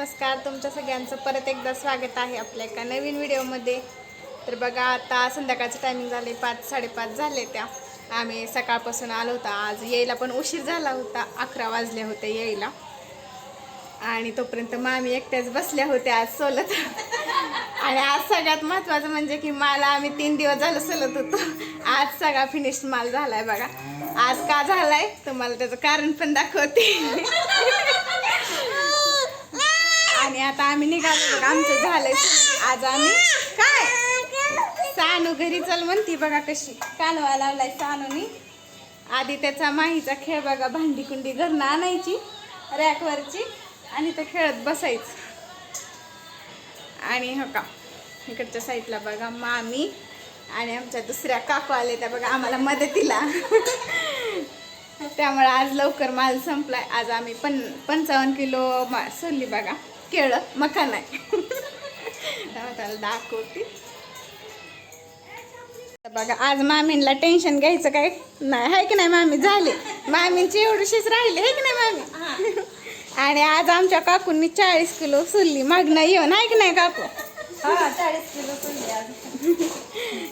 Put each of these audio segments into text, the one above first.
नमस्कार तुमच्या सगळ्यांचं परत एकदा स्वागत आहे आपल्या एका नवीन व्हिडिओमध्ये. तर बघा आता संध्याकाळचं टायमिंग झाले पाच साडेपाच झाले त्या. आम्ही सकाळपासून आलो होता आज यायला पण उशीर झाला होता अकरा वाजले होते यायला. आणि तोपर्यंत मामी एकट्याच बसल्या होत्या आज सोलत. आणि आज सगळ्यात महत्त्वाचं म्हणजे की मला आम्ही तीन दिवस झालं सोलत होतो. आज सगळा फिनिश माल झालाय बघा. आज का झालाय? तुम्हाला त्याचं कारण पण दाखवते. आता आम्ही निघालो आमचं झालंय आज आम्ही काय? सानू घरी चल म्हणती बघा कशी. कालवा लावलाय सानूनी. आधी त्याचा माहीचा खेळ बघा भांडी कुंडी घरनं आणायची रॅकवरची आणि ते खेळत बसायचं. आणि हो का इकडच्या साईडला बघा मामी आणि आमच्या दुसऱ्या काकू आले त्या बघा आम्हाला मदतीला. त्यामुळे आज लवकर माल संपलाय. आज आम्ही पन पंचावन्न किलो मा सोडली बघा. केळं मका नाही. त्याला दाखवते. बघा आज मामींला टेन्शन घ्यायचं काय? नाही आहे की नाही मामी? झाले. मामींची एवढीशीच राहिली आहे की नाही मामी? आणि आज आमच्या काकूंनी चाळीस किलो सुल्ली मागणं येऊन आहे की नाही काकू? चाळीस किलो आज.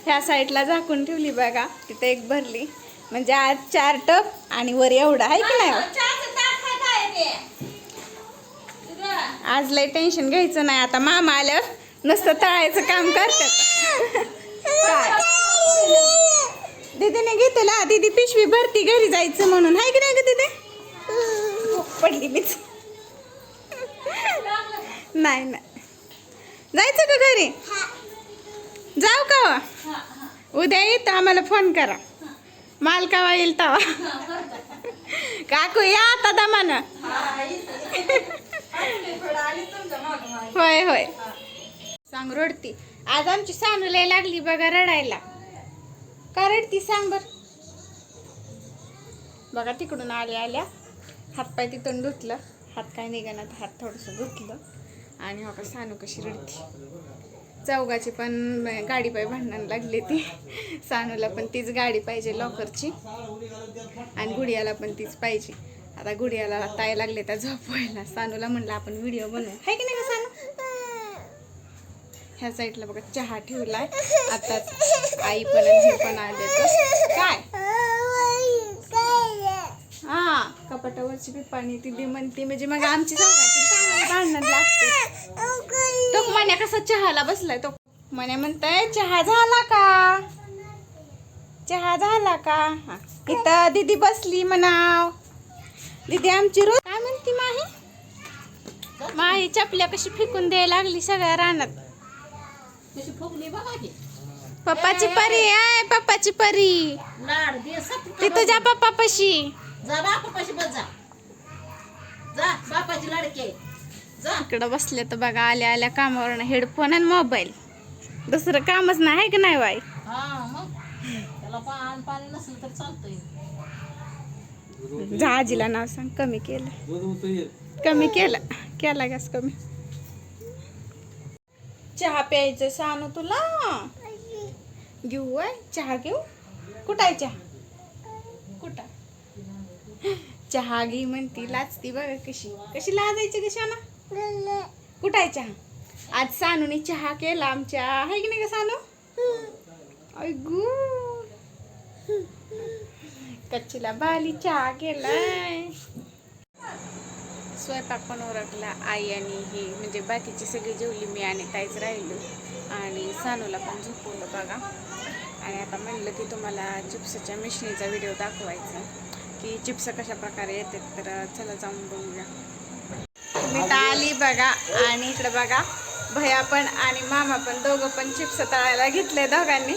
ह्या साईडला झाकून ठेवली बघा. तिथे एक भरली. म्हणजे आज चार टप आणि वर एवढा आहे की नाही? आज लय टेन्शन घ्यायचं नाही. आता मामा आल्यावर नुसतं तळायचं काम करतात. काय? दीदीने घेतला दीदी पिशवी भरती घरी जायचं म्हणून. हाय की नाही ग दीदी? पडली मीच नाही नाही. जायचं का घरी? जाऊ का वा? उद्या येत. आम्हाला फोन करा. माल कावा येईल तवा काकू या आता दमानं. होय होय. सांग रडती. आज आमची सानू लय लागली बघा रडायला. का रडती सांग बर? बघा तिकडून आल्या आल्या. हातपाय तिथून धुतलं. हात काय निघाणार हात थोडंसं धुतलं. आणि हो का सानू कशी रडती. चौघाची पण गाडी पाय भांडण लागली ती. सानूला पण तीच गाडी पाहिजे लॉकरची आणि गुडियाला पण तीच पाहिजे. आता गुडियाला ताय लागले त्या झोपवायला. सानूला म्हणलं आपण व्हिडिओ बनवू. आहे की नाही का सानू? ह्या साईडला बघा चहा ठेवलाय. आताच आई पण आणि पण आले काय? हा कपाटावरची बी पाणी ती म्हणते. म्हणजे मग आमची भांडण लागते. तो कसा चहाला बसलाय तो. म्हण्या म्हणताय चहा झाला का? चहा झाला का. इथं दीदी बसली म्हणाव. दीदी आमची रोज काय म्हणती माही? माही चपल्या कशी फेकून द्यायला लागली सगळ्या रानात. पप्पाची परी आहे पप्पाची परी. ती तुझ्या पप्पापाशी. जा बापापाशी बस जा. जा बापाची लाडके इकडं बसले तर बघा आल्या आल्या कामावरनं हेडफोन आणि मोबाईल. दुसरं कामच नाही आहे की नाही बाई? हा आजीला नाव सांग कमी केलं. कमी केलं केला गॅस कमी. चहा प्यायचं सांगू तुला? घेऊ आहे चहा घेऊ? कुठं आहे चहा? कुठं? चहा घे म्हणती लाजती बघ कशी. कशी लाजायची कशाना कुठं आहे चहा? आज सानूने चहा केला आमच्या. आहे की नाही का सानू? ऐगू कच्चीला बाली चहा केलाय. स्वयंपाक पण ओरखला आई आणि ही म्हणजे बाकीची सगळी जेवली मी आणि ताईच राहिलो. आणि सानूला पण झोपवलं बघा. आणि आता म्हणलं की तुम्हाला चिप्सच्या मिशनीचा व्हिडिओ दाखवायचा. की चिप्स कशा प्रकारे येतात तर चला जाऊन बघूया. मी तर आली बघा आणि इकडं बघा. भया पण आणि मामा पण दोघं पण चिप्स तळायला घेतले दोघांनी.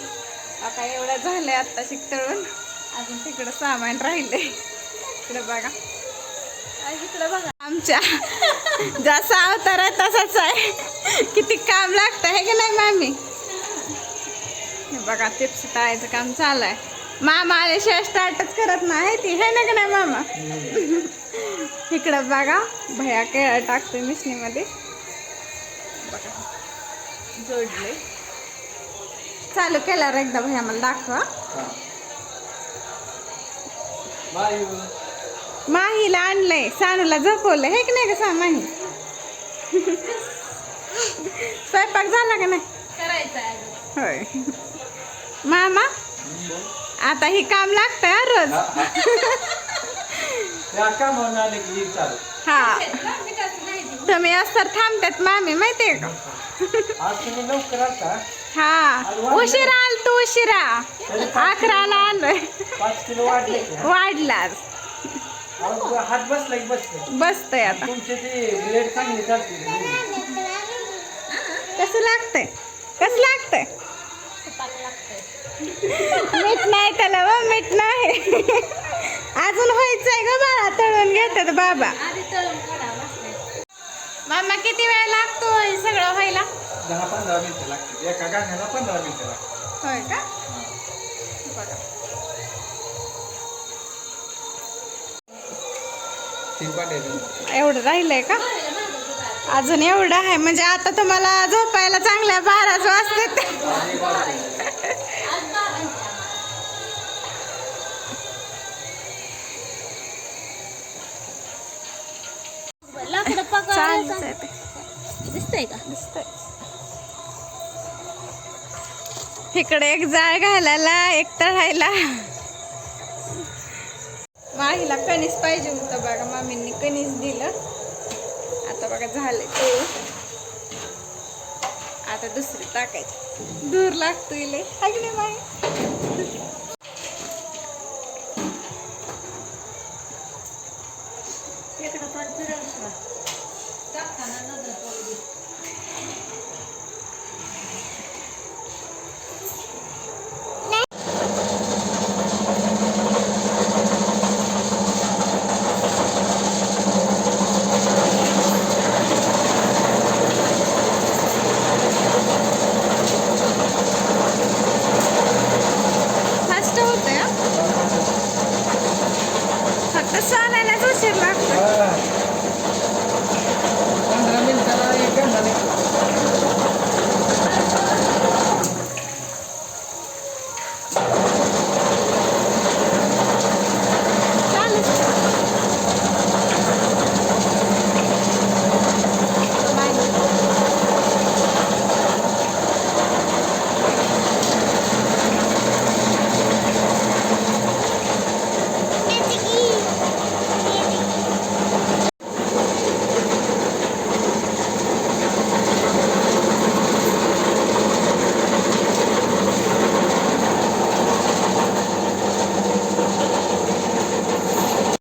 आता एवढं झालंय आत्ता तळून अजून तिकडं सामान राहिले इकडं बघा. इकडं बघा. आमच्या जसा अवतार आहे तसाच आहे. किती काम लागतं आहे की नाही मामी? बघा चिप्स तळायचं काम चालू आहे. मामा आल्याशिवाय स्टार्टच करत नाही ती हे ना का नाही मामा? इकडं बघा भया केळं टाकतोय मिशनीमध्ये. बघा जोडले. चालू केल्यावर एकदा भैया मला दाखवा. माहीला आणलंय सानूला झोपवलंय हे की नाही का सा माही? स्वयंपाक झाला का नाही? करायचं आहे अजून. होय. मामा आता ही काम लागतंय हा रोज त्या कामावून आले की ही. हा. तुम्ही असतर थांबतात मामी माहितीये का? आज तुम्ही लवकर आता हा. उशिरा आल तू उशिरा. अकराला आलोय. पाच किलो वाढले की. वाढलाच हात बसला की बसले बसतय आता. तुमचे ते ब्लेड चांगली चालते कसं लागतंय? कसं लागतंय. मीठ नाही त्याला व मीठ नाही. अजून व्हायचंय ग बाळा तळून घेतात बाबा. आधी तळून काढा बसले मामा किती वेळ लागतो हे सगळं व्हायला? दहा पंधरा मिनिटं लागतात एका गाण्याला पंधरा मिनिटं लागतात होय का? बघा तीन पाट्याचं एवढं राहिलंय का? अजून एवढं आहे. म्हणजे आता तुम्हाला झोपायला चांगल्या बाराच वाजतात. चालूच आहे दिसतंय का? दिसतंय. इकडे एक जाळ घालायला एक तळायला माहीला कणीस पाहिजे होतं बघा मामींनी कणीस दिलं. आता बघा झालं ते. आता दुसरी टाकायची. दूर लागतो इले ऐकले माई इकडं पण 딱 하나 넣어줘. कसं आणायला जाशील लागतं